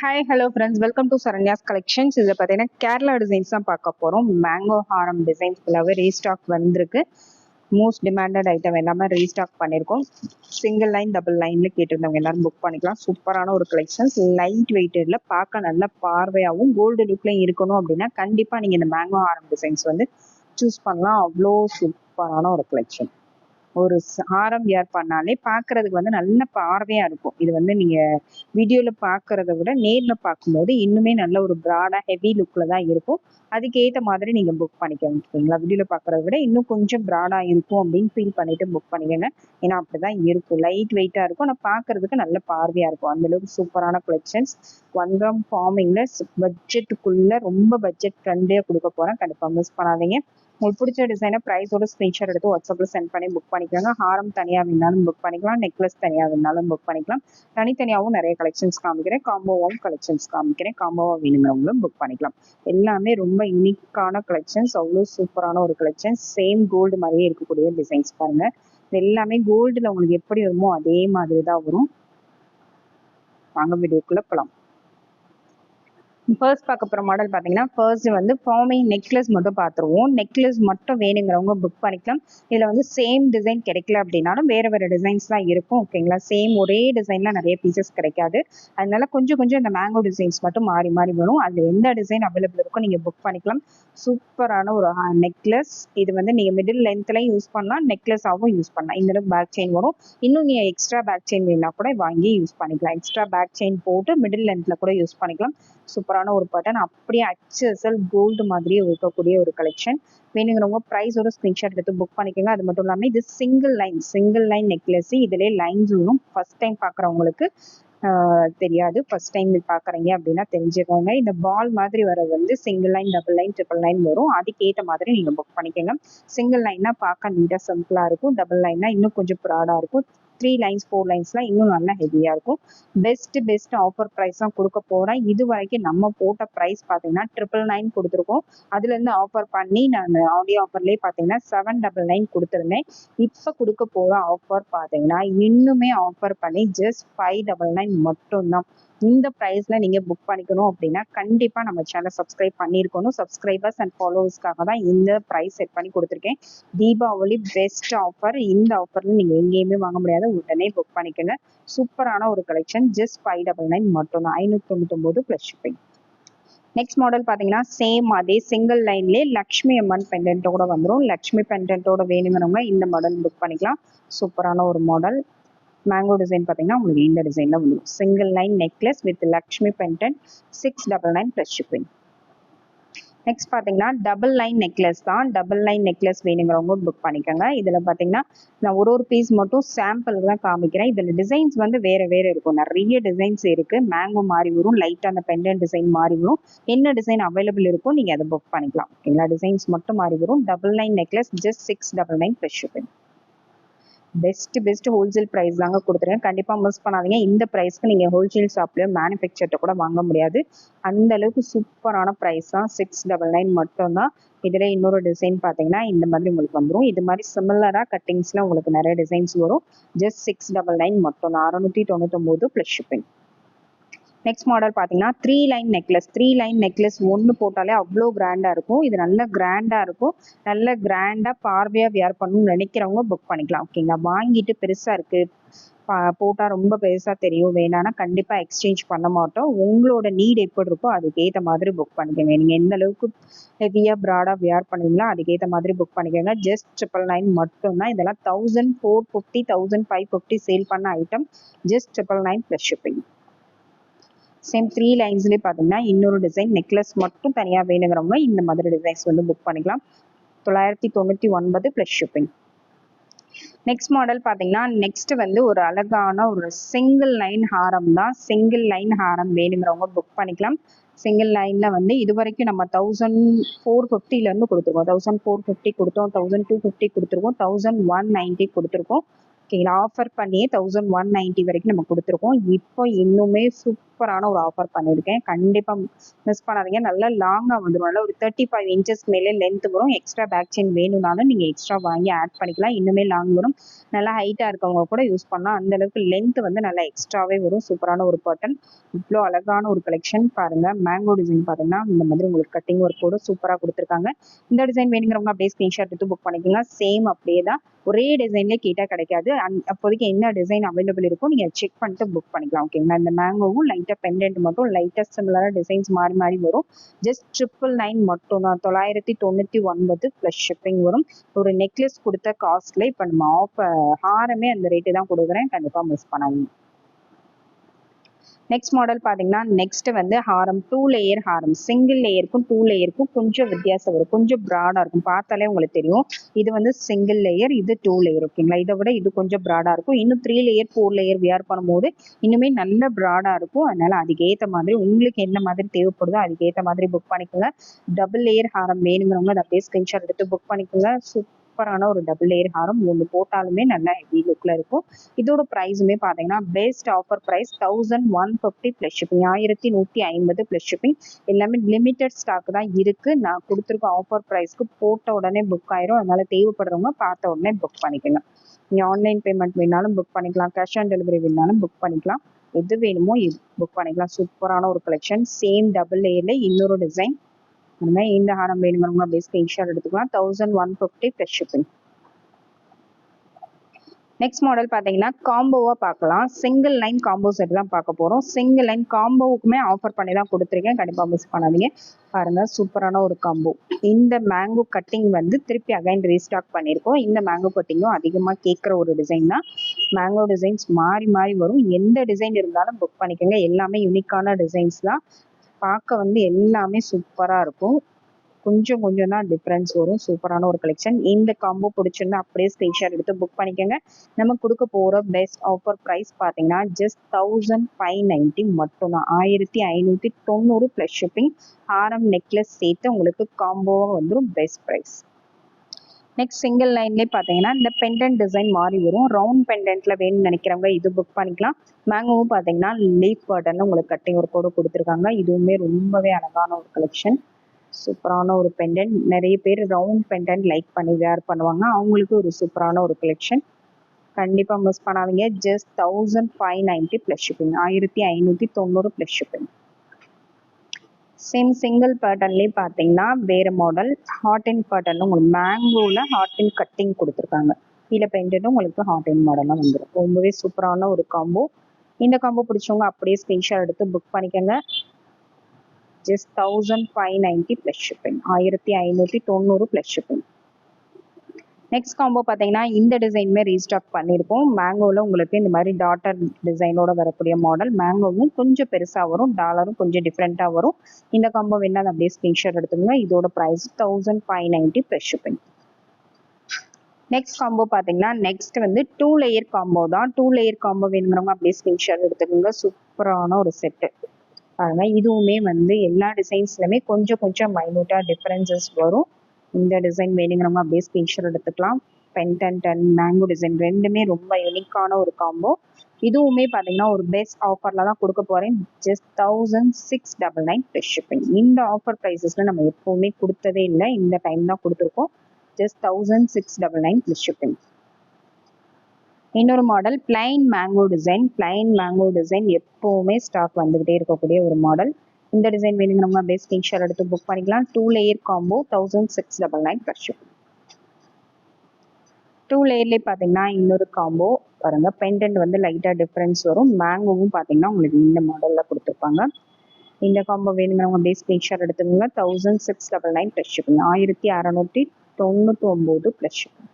Hi hello friends welcome to Saranya's collections இதில் பார்த்தீங்கன்னா Kerala designs தான் பார்க்க போகிறோம் மேங்கோ ஹாரம் டிசைன்ஸ் ஃபுல்லாகவே ரீஸ்டாக் வந்திருக்கு. மோஸ்ட் டிமாண்டட் ஐட்டம் எல்லாமே ரீஸ்டாக் பண்ணியிருக்கோம் சிங்கிள் லைன் டபுள் லைனில் கேட்டிருந்தவங்க எல்லாரும் புக் பண்ணிக்கலாம். சூப்பரான ஒரு கலெக்ஷன்ஸ் லைட் வெயிட்டடில் பார்க்க நல்ல பார்வையாகவும் கோல்டு லுக்லையும் இருக்கணும் அப்படின்னா கண்டிப்பாக நீங்கள் இந்த மேங்கோ ஹாரம் டிசைன்ஸ் வந்து சூஸ் பண்ணலாம். அவ்வளோ சூப்பரான ஒரு கலெக்ஷன் ஒரு ஹாரம் வியர் பண்ணாலே பாக்குறதுக்கு வந்து நல்ல பார்வையா இருக்கும். இது வந்து நீங்க வீடியோல பார்க்கறத விட நேர்ல பார்க்கும்போது இன்னுமே நல்ல ஒரு ப்ராடா ஹெவி லுக்ல தான் இருக்கும். அதுக்கேத்த மாதிரி நீங்க புக் பண்ணிக்கோங்க ஓகேங்களா வீடியோல பார்க்கறத விட இன்னும் கொஞ்சம் ப்ராடா இருக்கும் அப்படின்னு ஃபீல் பண்ணிட்டு புக் பண்ணிக்கோங்க. ஏன்னா அப்படிதான் இருக்கும். லைட் வெயிட்டா இருக்கும். ஆனா பாக்குறதுக்கு நல்ல பார்வையா இருக்கும். அந்த அளவுக்கு சூப்பரான கலெக்ஷன்ஸ் ஒன் கிராம் ஃபார்மிங்ல பட்ஜெட்டுக்குள்ள ரொம்ப பட்ஜெட் ஃப்ரெண்ட்லியா கொடுக்க போறேன். கண்டிப்பா மிஸ் பண்ணாதீங்க. உங்களுக்கு பிடிச்ச டிசைனை ப்ரைஸோட ஸ்க்ரீன்ஷாட் எடுத்து வாட்ஸ்அப்பில் சென்ட் பண்ணி புக் பண்ணிக்கோங்க. ஹாரம் தனியாக வேணாலும் புக் பண்ணிக்கலாம். நெக்லஸ் தனியாக வேணாலும் புக் பண்ணிக்கலாம். தனித்தனியாகவும் நிறைய கலெக்ஷன்ஸ் காமிக்கிறேன். காம்போவாகவும் கலெக்ஷன்ஸ் காமிக்கிறேன். காம்போவாக வேணுங்கிறவங்களும் புக் பண்ணிக்கலாம். எல்லாமே ரொம்ப யூனிக்கான கலெக்ஷன்ஸ் அவ்வளோ சூப்பரான ஒரு கலெக்ஷன்ஸ் சேம் கோல்டு மாதிரியே இருக்கக்கூடிய டிசைன்ஸ் பாருங்க. இது எல்லாமே கோல்டில் உங்களுக்கு எப்படி வருமோ அதே மாதிரி தான் வரும். வாங்க வீடியோக்குள்ளே போகலாம் ஃபர்ஸ்ட் பார்க்க போகிற மாடல் பார்த்தீங்கன்னா ஃபர்ஸ்ட் வந்து ஃபார்மிங் நெக்லஸ் மட்டும் பார்த்துருவோம் நெக்லஸ் மட்டும் வேணுங்கிறவங்க புக் பண்ணிக்கலாம். இதில் வந்து சேம் டிசைன் கிடைக்கல அப்படின்னாலும் வேறு வேறு டிசைன்ஸ்லாம் இருக்கும் ஓகேங்களா சேம் ஒரே டிசைனில் நிறைய பீசஸ் கிடைக்காது. அதனால கொஞ்சம் கொஞ்சம் அந்த மேங்கோ டிசைன்ஸ் மட்டும் மாறி மாறி வரும். அதில் எந்த டிசைன் அவைலபிள் இருக்கோ நீங்கள் புக் பண்ணிக்கலாம். சூப்பரான ஒரு நெக்லஸ் இது வந்து நீங்கள் மிடில் லென்த்லையும் யூஸ் பண்ணலாம் நெக்லஸாகவும் யூஸ் பண்ணலாம். இந்த அளவுக்கு பேக் செயின் வரும். இன்னும் நீங்கள் எக்ஸ்ட்ரா பேக் செயின் வேணா கூட வாங்கி யூஸ் பண்ணிக்கலாம். எக்ஸ்ட்ரா பேக் செயின் போட்டு மிடில் லென்த்தில் கூட யூஸ் பண்ணிக்கலாம். சூப்பரான ஒரு பட்டன் அப்படியே அச்சு அசல் கோல்டு மாதிரியே இருக்கக்கூடிய ஒரு கலெக்ஷன் வேணுங்கிறவங்க ப்ரைஸோட ஸ்க்ரீன்ஷாட் எடுத்து புக் பண்ணிக்கோங்க. அது மட்டும் இல்லாமல் இது single line single line necklace இதுலேயே லைன்ஸ் வரும் ஃபர்ஸ்ட் டைம் பார்க்குறவங்களுக்கு தெரியாது. ஃபர்ஸ்ட் டைம் பார்க்குறீங்க அப்படின்னா தெரிஞ்சுக்கோங்க. இந்த பால் மாதிரி வர்றது வந்து single line double line triple line வரும். அதுக்கேற்ற மாதிரி நீங்கள் புக் பண்ணிக்கோங்க. சிங்கிள் லைன்னா பார்க்க நீட்டாக சிம்பிளாக இருக்கும். டபுள் லைன்னா இன்னும் கொஞ்சம் ப்ராடாக இருக்கும். த்ரீ லைன்ஸ் ஃபோர் லைன்ஸ்லாம் இன்னும் நல்லா ஹெவியாக இருக்கும். பெஸ்ட் பெஸ்ட் ஆஃபர் ப்ரைஸ் தான் கொடுக்க போகிறேன் இது வரைக்கும் நம்ம போட்ட ப்ரைஸ் பார்த்தீங்கன்னா ட்ரிபிள் நைன் கொடுத்துருக்கோம். அதுலேருந்து ஆஃபர் பண்ணி நான் ஆடியோ ஆஃபர்லேயே பார்த்தீங்கன்னா செவன் டபுள் நைன் கொடுத்துருந்தேன். இப்போ கொடுக்க போகிற ஆஃபர் பார்த்தீங்கன்னா இன்னுமே ஆஃபர் பண்ணி ஜஸ்ட் ஃபைவ் டபுள் நைன் மட்டும்தான். இந்த ப்ரைஸ்ல நீங்க புக் பண்ணிக்கணும் அப்படின்னா கண்டிப்பா நம்ம சேனல் சப்ஸ்கிரைப் பண்ணியிருக்கணும். சப்ஸ்கிரைபர்ஸ் அண்ட் ஃபாலோவர்ஸ்க்காக தான் இந்த ப்ரைஸ் செட் பண்ணி கொடுத்துருக்கேன். தீபாவளி பெஸ்ட் ஆஃபர் இந்த ஆஃபர்ல நீங்க எங்கேயுமே வாங்க முடியாது. உடனே புக் பண்ணிக்கோங்க. சூப்பரான ஒரு collection just five double nine மட்டும் தான் ஐநூத்தி தொண்ணூத்தி பிளஸ் ஷிப்பிங் நெக்ஸ்ட் மாடல் பார்த்தீங்கன்னா சேம் அதே சிங்கிள் லைன்லேயே லக்ஷ்மி அம்மன் பெண்டன்ட்டோட வந்துடும் லக்ஷ்மி பெண்டன்ட்டோட வேணுங்கிறவங்க இந்த மாடல் புக் பண்ணிக்கலாம். சூப்பரான ஒரு மாடல் மேங்கோ டிசைன் பார்த்தீங்கன்னா உங்களுக்கு இந்த டிசைனில் வந்துடும் single line necklace with Lakshmi pendant six double nine plus shipping next பார்த்தீங்கன்னா டபுள் லைன் நெக்லஸ் தான். டபுள் லைன் நெக்லஸ் வேணுங்கிறவங்க புக் பண்ணிக்கோங்க. இதில் பார்த்தீங்கன்னா நான் ஒரு ஒரு பீஸ் மட்டும் சாம்பிளுக்கு தான் காமிக்கிறேன். இதில் டிசைன்ஸ் வந்து வேறு வேறு இருக்கும். நிறைய டிசைன்ஸ் இருக்குது மேங்கோ மாறி வரும். லைட்டாக அந்த பெண்டன் டிசைன் மாறி வரும். என்ன டிசைன் அவைலபிள் இருக்கும் நீங்கள் அதை புக் பண்ணிக்கலாம். ஓகேங்களா டிசைன்ஸ் மட்டும் மாறி வரும். Double line necklace just six double nine fresh shipping best best wholesale price தாங்க கொடுத்துருக்கேன். கண்டிப்பாக மிஸ் பண்ணாதீங்க. இந்த ப்ரைஸ்க்கு நீங்கள் ஹோல்சேல் ஷாப்லேயோ மேனுஃபேக்சர்ட்ட கூட வாங்க முடியாது. அந்த அளவுக்கு சூப்பரான ப்ரைஸ் தான். சிக்ஸ் டபுள் நைன் மட்டும்தான். இதில் இன்னொரு டிசைன் பார்த்தீங்கன்னா இந்த மாதிரி உங்களுக்கு வந்துடும் இது மாதிரி சிமிலராக கட்டிங்ஸில் உங்களுக்கு நிறைய டிசைன்ஸ் வரும். ஜஸ்ட் சிக்ஸ் டபுள் நைன் மட்டும் தான் அறுநூற்றி தொண்ணூத்தொம்போது ப்ளஸ் ஷிப்பிங் நெக்ஸ்ட் மாடல் பார்த்தீங்கன்னா three line necklace three line necklace ஒன்று போட்டாலே அவ்வளோ கிராண்டாக இருக்கும். இது நல்ல கிராண்டாக இருக்கும். நல்ல கிராண்டாக பார்வையாக வியர் பண்ணணும்னு நினைக்கிறவங்க புக் பண்ணிக்கலாம். ஓகேங்களா வாங்கிட்டு பெருசாக இருக்குது போட்டால் ரொம்ப பெருசாக தெரியும். வேணான்னா கண்டிப்பாக எக்ஸ்சேஞ்ச் பண்ண மாட்டோம். உங்களோட நீட் எப்படி இருக்கோ அதுக்கேற்ற மாதிரி புக் பண்ணிக்கோங்க. நீங்கள் எந்த அளவுக்கு ஹெவியாக ப்ராடாக வியர் பண்ணுவீங்களோ அதுக்கேற்ற மாதிரி புக் பண்ணிக்கோங்க. ஜஸ்ட் ட்ரிபிள் நைன் மட்டும்தான். இதெல்லாம் thousand four fifty thousand five fifty sale பண்ண item just triple nine plus shipping same three லைன்ஸ்லேயே பார்த்தீங்கன்னா இன்னொரு டிசைன் நெக்லஸ் மட்டும் தனியாக வேணுங்கிறவங்க இந்த மாதிரி டிசைன்ஸ் வந்து புக் பண்ணிக்கலாம். தொள்ளாயிரத்தி தொண்ணூற்றி ஒன்பது ப்ளஸ் ஷிப்பிங் நெக்ஸ்ட் மாடல் பார்த்தீங்கன்னா நெக்ஸ்ட் வந்து ஒரு அழகான ஒரு சிங்கிள் லைன் ஹாரம் தான். சிங்கிள் லைன் ஹாரம் வேணுங்கிறவங்க புக் பண்ணிக்கலாம். சிங்கிள் லைனில் வந்து இது வரைக்கும் நம்ம தௌசண்ட் ஃபோர் ஃபிஃப்டிலேருந்து கொடுத்துருக்கோம். தௌசண்ட் ஃபோர் ஃபிஃப்டி கொடுத்தோம் தௌசண்ட் டூ ஃபிஃப்டி கொடுத்துருக்கோம் தௌசண்ட் ஒன் நைன்ட்டி கொடுத்துருக்கோம். ஓகேங்களா ஆஃபர் பண்ணியே தௌசண்ட் ஒன் நைன்ட்டி வரைக்கும் நம்ம கொடுத்துருக்கோம். இப்போ இன்னுமே சூப்பர் சூப்பரான ஒரு ஆஃபர் பண்ணியிருக்கேன். கண்டிப்பாக மிஸ் பண்ணாதீங்க. நல்லா லாங்காக வந்துடும் நல்லா ஒரு தேர்ட்டி ஃபைவ் இன்ச்சஸ் மேலே லென்த் வரும். எக்ஸ்ட்ரா பேக் செயின் வேணும்னாலும் நீங்கள் எக்ஸ்ட்ரா வாங்கி ஆட் பண்ணிக்கலாம். இன்னுமே லாங் வரும். நல்லா ஹைட்டாக இருக்கவங்க கூட யூஸ் பண்ணலாம். அந்த அளவுக்கு லென்த் வந்து நல்லா எக்ஸ்ட்ராவே வரும். சூப்பரான ஒரு பட்டன் இவ்வளோ அழகான ஒரு கலெக்ஷன் பாருங்கள் மேங்கோ டிசைன் பார்த்தீங்கன்னா இந்த மாதிரி உங்களுக்கு கட்டிங் ஒர்க் கூட சூப்பராக கொடுத்துருக்காங்க. இந்த டிசைன் வேணுங்கிறவங்க அப்படியே ஸ்க்ரீன்ஷாட் எடுத்து புக் பண்ணிக்கலாம் சேம் அப்படியே தான். ஒரே டிசைன்லேயே கேட்டால் கிடைக்காது. அப்போதைக்கு என்ன டிசைன் அவைலபிள் இருக்கோ நீங்கள் செக் பண்ணிட்டு புக் பண்ணிக்கலாம். ஓகேங்களா இந்த மேங்கோவும் லைட்டாக பெண்டன்ட் மட்டும் லைட்டாக சிமிலராக டிசைன்ஸ் மாறி மாறி வரும். ஜஸ்ட் ட்ரிபிள் நைன் மட்டும் தான். தொள்ளாயிரத்தி தொண்ணூற்றி ஒன்பது ப்ளஸ் ஷிப்பிங் வரும். ஒரு நெக்லஸ் கொடுத்த காஸ்ட்ல இப்போ நம்ம ஆஃப் ஹாரமே அந்த ரேட்டு தான் கொடுக்குறேன். கண்டிப்பாக மிஸ் பண்ணாதீங்க. நெக்ஸ்ட் மாடல் பார்த்தீங்கன்னா நெக்ஸ்ட் வந்து ஹாரம் டூ லேயர் ஹாரம் சிங்கிள் லேயருக்கும் டூ லேயருக்கும் கொஞ்சம் வித்தியாசம் வரும். கொஞ்சம் ப்ராடாக இருக்கும். பார்த்தாலே உங்களுக்கு தெரியும். இது வந்து சிங்கிள் லேயர் இது டூ லேயர் ஓகேங்களா இதை விட இது கொஞ்சம் ப்ராடாக இருக்கும். இன்னும் three layer four layer wear பண்ணும்போது இன்னுமே நல்ல ப்ராடாக இருக்கும். அதனால அதுக்கேற்ற மாதிரி உங்களுக்கு என்ன மாதிரி தேவைப்படுதோ அதுக்கேற்ற மாதிரி புக் பண்ணிக்கோங்க. டபுள் லேயர் ஹாரம் வேணுங்கிறவங்க அதை அப்படியே ஸ்கிரீன்ஷாட் எடுத்து புக் பண்ணிக்கோங்க. சூப்பரான ஒரு டபுள் லேயர் ஹாரம் ஒன்று போட்டாலுமே நல்லா ஹெவி லுக்கில் இருக்கும். இதோட ப்ரைஸுமே பார்த்தீங்கன்னா best offer price thousand one fifty plus shipping ஆயிரத்தி நூற்றி ஐம்பது ப்ளஸ் ஷிப்பிங் எல்லாமே லிமிட்டட் ஸ்டாக் தான் இருக்குது நான் கொடுத்துருக்க ஆஃபர் ப்ரைஸ்க்கு போட்ட உடனே புக் ஆயிரும். அதனால தேவைப்படுறவங்க பார்த்த உடனே புக் பண்ணிக்கலாம். நீங்கள் ஆன்லைன் பேமெண்ட் வேணாலும் புக் பண்ணிக்கலாம். கேஷ் ஆன் டெலிவரி வேணாலும் புக் பண்ணிக்கலாம். எது வேணுமோ புக் பண்ணிக்கலாம். சூப்பரான ஒரு கலெக்ஷன் சேம் டபுள் லேயர்ல இன்னொரு டிசைன் அந்த மாதிரி இந்த ஹாரம் வேணுங்கிறவங்க அப்படியே ஸ்க்ரீன்ஷாட் எடுத்துக்கலாம் thousand one fifty plus shipping next model பார்த்தீங்கன்னா காம்போவாக பார்க்கலாம். சிங்கிள் லைன் காம்போ செட் தான் பார்க்க போகிறோம் சிங்கிள் லைன் காம்போவுக்குமே ஆஃபர் பண்ணி தான் கொடுத்துருக்கேன். கண்டிப்பாக மிஸ் பண்ணாதீங்க. பாருங்க சூப்பரான ஒரு காம்போ இந்த மேங்கோ கட்டிங் வந்து திருப்பி அகைன் ரீஸ்டாக் பண்ணியிருக்கோம். இந்த மேங்கோ கட்டிங்கும் அதிகமாக கேட்குற ஒரு டிசைன் தான். மேங்கோ டிசைன்ஸ் மாறி மாறி வரும். எந்த டிசைன் இருந்தாலும் புக் பண்ணிக்கோங்க. எல்லாமே யூனிக்கான டிசைன்ஸ் தான். பார்க்க வந்து எல்லாமே சூப்பராக இருக்கும். கொஞ்சம் கொஞ்சம் தான் டிஃப்ரென்ஸ் வரும். சூப்பரான ஒரு கலெக்ஷன் இந்த காம்போ பிடிச்சிருந்தா அப்படியே ஸ்க்ரீன்ஷாட் எடுத்து புக் பண்ணிக்கோங்க. நம்ம கொடுக்க போகிற பெஸ்ட் ஆஃபர் ப்ரைஸ் பார்த்தீங்கன்னா ஜஸ்ட் தௌசண்ட் ஃபைவ் நைன்ட்டி மட்டும்தான். ஆயிரத்தி ஐநூற்றி தொண்ணூறு ப்ளஸ் ஷிப்பிங் ஆரம் நெக்லஸ் சேர்த்து உங்களுக்கு காம்போவாக வந்துடும் பெஸ்ட் ப்ரைஸ் நெக்ஸ்ட் சிங்கிள் லைன்லேயே பார்த்தீங்கன்னா இந்த பெண்டன்ட் டிசைன் மாறி வரும். ரவுண்ட் பெண்டன்ட்ல வேணும்னு நினைக்கிறவங்க இது புக் பண்ணிக்கலாம். மேங்கோவும் பார்த்தீங்கன்னா லீஃப் பேட்டர்ல உங்களுக்கு கட்டிங் ஒரு கூட கொடுத்துருக்காங்க. இதுவுமே ரொம்பவே அழகான ஒரு கலெக்ஷன் சூப்பரான ஒரு பெண்டன்ட் நிறைய பேர் ரவுண்ட் பெண்டன்ட் லைக் பண்ணி வேர் பண்ணுவாங்க. அவங்களுக்கு ஒரு சூப்பரான ஒரு கலெக்ஷன் கண்டிப்பாக மிஸ் பண்ணாதீங்க. Just thousand five ninety plus shipping ஆயிரத்தி ஐநூற்றி தொண்ணூறு ப்ளஸ் ஷிப்பிங் சேம் சிங்கிள் பேட்டர்ன்லேயே பார்த்தீங்கன்னா வேறு மாடல் ஹாட் அண்ட் பேட்டர்ன் உங்களுக்கு மேங்கோவில் ஹாட் அண்ட் கட்டிங் கொடுத்துருக்காங்க. கீழே பெயிண்டடும் உங்களுக்கு ஹாட் அண்ட் மாடலாக வந்துடும் ரொம்பவே சூப்பரான ஒரு காம்போ இந்த காம்போ பிடிச்சவங்க அப்படியே ஸ்க்ரீன்ஷாட் எடுத்து புக் பண்ணிக்கோங்க. Just thousand five ninety plus shipping ஆயிரத்தி ஐநூற்றி தொண்ணூறு ப்ளஸ் ஷிப்பிங் நெக்ஸ்ட் காம்போ பார்த்தீங்கன்னா இந்த டிசைனுமே ரீஸ்டாக் பண்ணியிருக்கோம் மேங்கோவில் உங்களுக்கு இந்த மாதிரி டாட்டர் டிசைனோட வரக்கூடிய மாடல் மேங்கோவும் கொஞ்சம் பெருசாக வரும் டாலரும் கொஞ்சம் டிஃப்ரெண்ட்டாக வரும். இந்த காம்போ வேணா அப்படியே ஸ்க்ரீன்ஷாட் எடுத்துக்கோங்க. இதோட price thousand five ninety plus shipping next combo பார்த்தீங்கன்னா நெக்ஸ்ட் வந்து டூ லேயர் காம்போ தான். டூ லேயர் காம்போ வேணுங்கிறவங்க அப்படியே ஸ்க்ரீன்ஷாட் எடுத்துக்கோங்க. சூப்பரான ஒரு செட்டு பாருங்க இதுவுமே வந்து எல்லா டிசைன்ஸ்லையுமே கொஞ்சம் கொஞ்சம் மைனூட்டாக டிஃப்ரென்சஸ் வரும். இந்த டிசைன் வேணுங்கிறவங்க அப்படியே ஸ்க்ரீன்ஷாட் எடுத்துக்கலாம். பென்டன்ட் அண்ட் மேங்கோ டிசைன் ரெண்டுமே ரொம்ப யூனிக்கான ஒரு காம்போ இதுவுமே பார்த்தீங்கன்னா ஒரு பெஸ்ட் ஆஃபரில் தான் கொடுக்க போகிறேன் just thousand six double nine fresh shipping இந்த ஆஃபர் ப்ரைஸஸில் நம்ம எப்போவுமே கொடுத்ததே இல்லை. இந்த டைம் தான் கொடுத்துருக்கோம். Just thousand six double nine fresh shipping இன்னொரு model plain mango design plain mango design எப்போவுமே ஸ்டாக் வந்துகிட்டே இருக்கக்கூடிய ஒரு மாடல் இந்த டிசைன் வேணுங்கிறவங்க அப்படியே ஸ்கிரீன்ஷாட் எடுத்து புக் பண்ணிக்கலாம். Two layer combo thousand six double nine plus two லேயர்லேயே பார்த்தீங்கன்னா இன்னொரு காம்போ பாருங்க பெண்டன்ட் வந்து லைட்டாக டிஃப்ரென்ஸ் வரும். மேங்கோவும் பார்த்தீங்கன்னா உங்களுக்கு இந்த மாடலில் கொடுத்துருப்பாங்க. இந்த காம்போ வேணுங்கிறவங்க அப்படியே ஸ்கிரீன்ஷாட் எடுத்துக்கோங்க. Thousand six double nine plus shipping ஆயிரத்தி அறநூற்றி தொண்ணூற்றி ஒம்பது ப்ளஸ் ஷிப்பிங்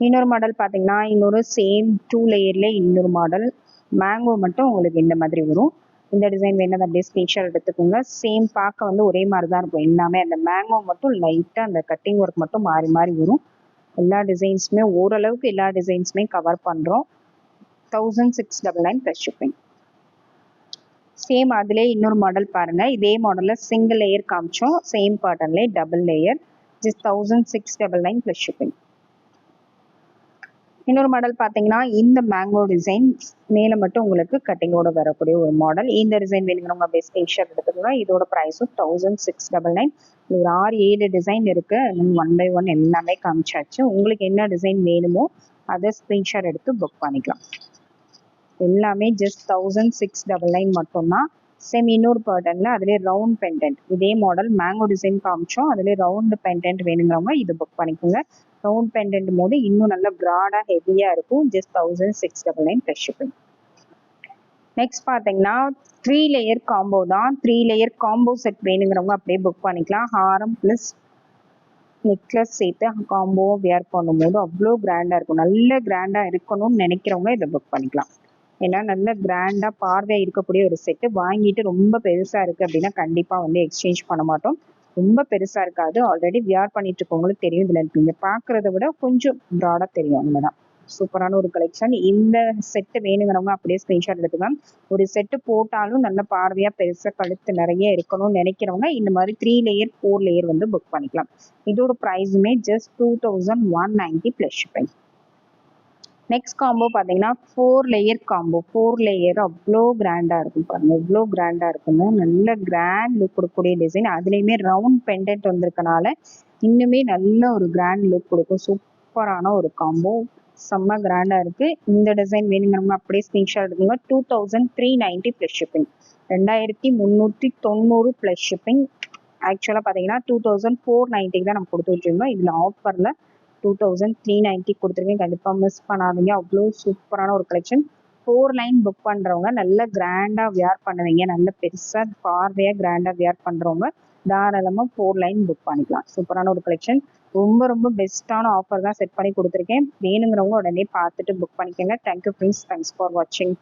இன்னொரு மாடல் பார்த்தீங்கன்னா இன்னொரு சேம் டூ லேயர்ல இன்னொரு மாடல் மேங்கோ மட்டும் உங்களுக்கு இந்த மாதிரி வரும். இந்த டிசைன் வேணால் அப்படியே ஸ்க்ரீன்ஷாட் எடுத்துக்கோங்க. சேம் பார்க்க வந்து ஒரே மாதிரி தான் இருக்கும். எல்லாமே அந்த மேங்கோ மட்டும் லைட்டாக அந்த கட்டிங் ஒர்க் மட்டும் மாறி மாறி வரும். எல்லா டிசைன்ஸுமே ஓரளவுக்கு எல்லா டிசைன்ஸுமே கவர் பண்ணுறோம் thousand six double nine plus shipping same அதிலே இன்னொரு மாடல் பாருங்கள் இதே மாடலில் சிங்கிள் லேயர் காமிச்சோம். Same பேட்டர்ன்லேயே double layer just thousand six double nine plus shipping இன்னொரு மாடல் பார்த்தீங்கன்னா இந்த மேங்கோ டிசைன் மேலே மட்டும் உங்களுக்கு கட்டிங்கோட வரக்கூடிய ஒரு மாடல் இந்த டிசைன் வேணுங்கிறவங்க அப்படியே ஸ்க்ரீன்ஷாட் எடுத்துக்கலாம் இதோட ப்ரைஸும் தௌசண்ட் சிக்ஸ் டபுள் நைன் ஒரு ஆறு ஏழு டிசைன் இருக்கு. ஒன் பை ஒன் எல்லாமே காமிச்சாச்சு. உங்களுக்கு என்ன டிசைன் வேணுமோ அதை ஸ்கிரீன்ஷாட் எடுத்து புக் பண்ணிக்கலாம். எல்லாமே just thousand six double nine மட்டும்தான். சேம் இன்னொரு பேட்டர்னில் அதுலேயே ரவுண்ட் பெண்டன்ட் இதே மாடல் மேங்கோ டிசைன் காமிச்சோம். அதுலேயே ரவுண்ட் பெண்டன்ட் வேணுங்கிறவங்க இது புக் பண்ணிக்கோங்க. ரவுண்ட் பெண்டன்ட் போது இன்னும் நல்லா ப்ராடாக ஹெவியாக இருக்கும். Just thousand six double nine plus shipping next பார்த்தீங்கன்னா த்ரீ லேயர் காம்போ தான். த்ரீ லேயர் காம்போ செட் வேணுங்கிறவங்க அப்படியே புக் பண்ணிக்கலாம். ஹாரம் ப்ளஸ் நெக்லஸ் சேர்த்து காம்போ வியர் பண்ணும்போது அவ்வளோ கிராண்டாக இருக்கும். நல்ல கிராண்டாக இருக்கணும்னு நினைக்கிறவங்க இதை புக் பண்ணிக்கலாம். ஏன்னா நல்ல கிராண்டாக பார்வையாக இருக்கக்கூடிய ஒரு செட்டு வாங்கிட்டு ரொம்ப பெருசாக இருக்குது அப்படின்னா கண்டிப்பாக வந்து எக்ஸ்சேஞ்ச் பண்ண மாட்டோம். ரொம்ப பெருசாக இருக்காது. ஆல்ரெடி வியர் பண்ணிட்டு இருக்கவங்களுக்கு தெரியும் இதில் நீங்கள் பார்க்குறத விட கொஞ்சம் ப்ராடாக தெரியும் அவ்வளோதான் சூப்பரான ஒரு கலெக்ஷன் இந்த செட்டு வேணுங்கிறவங்க அப்படியே ஸ்கிரீன்ஷாட் எடுத்துக்கலாம் ஒரு செட்டு போட்டாலும் நல்ல பார்வையாக பெருசாக கழுத்து நிறைய இருக்கணும்னு நினைக்கிறவங்க இந்த மாதிரி த்ரீ லேயர் ஃபோர் லேயர் வந்து புக் பண்ணிக்கலாம். இதோட ப்ரைஸுமே just two thousand one ninety plus shipping next combo பார்த்தீங்கன்னா four layer combo four layer அவ்வளோ கிராண்டாக இருக்கும் பாருங்க. எவ்வளோ கிராண்டாக இருக்குன்னு நல்ல கிராண்ட் லுக் கொடுக்கக்கூடிய டிசைன் அதுலேயுமே ரவுண்ட் பெண்டன்ட் வந்திருக்கனால இன்னுமே நல்ல ஒரு கிராண்ட் லுக் கொடுக்கும். சூப்பரான ஒரு காம்போ செம்ம கிராண்டாக இருக்குது இந்த டிசைன் வேணுங்கிறவங்க அப்படியே ஸ்க்ரீன்ஷாட் எடுத்துங்க two thousand three ninety plus shipping ரெண்டாயிரத்தி முந்நூற்றி தொண்ணூறு ப்ளஸ் ஷிப்பிங் ஆக்சுவலாக பார்த்தீங்கன்னா டூ தௌசண்ட் ஃபோர் நைன்ட்டிக்கு தான் நம்ம கொடுத்து வச்சுருந்தோம். இதில் ஆஃபரில் டூ தௌசண்ட் த்ரீ நைன்ட்டி கொடுத்துருக்கேன். கண்டிப்பாக மிஸ் பண்ணாதீங்க. அவ்வளோ சூப்பரான ஒரு கலெக்ஷன் ஃபோர் லைன் புக் பண்ணுறவங்க நல்ல கிராண்டாக வியர் பண்ணுவீங்க. நல்ல பெருசாக பார்வையாக கிராண்டாக வியர் பண்ணுறவங்க தாராளமாக ஃபோர் லைன் புக் பண்ணிக்கலாம். சூப்பரான ஒரு கலெக்ஷன் ரொம்ப ரொம்ப பெஸ்ட்டான ஆஃபர் தான் செட் பண்ணி கொடுத்துருக்கேன். வேணுங்கிறவங்க உடனே பார்த்துட்டு புக் பண்ணிக்கோங்க. தேங்க்யூ ஃப்ரெண்ட்ஸ் தேங்க்ஸ் ஃபார் வாட்சிங்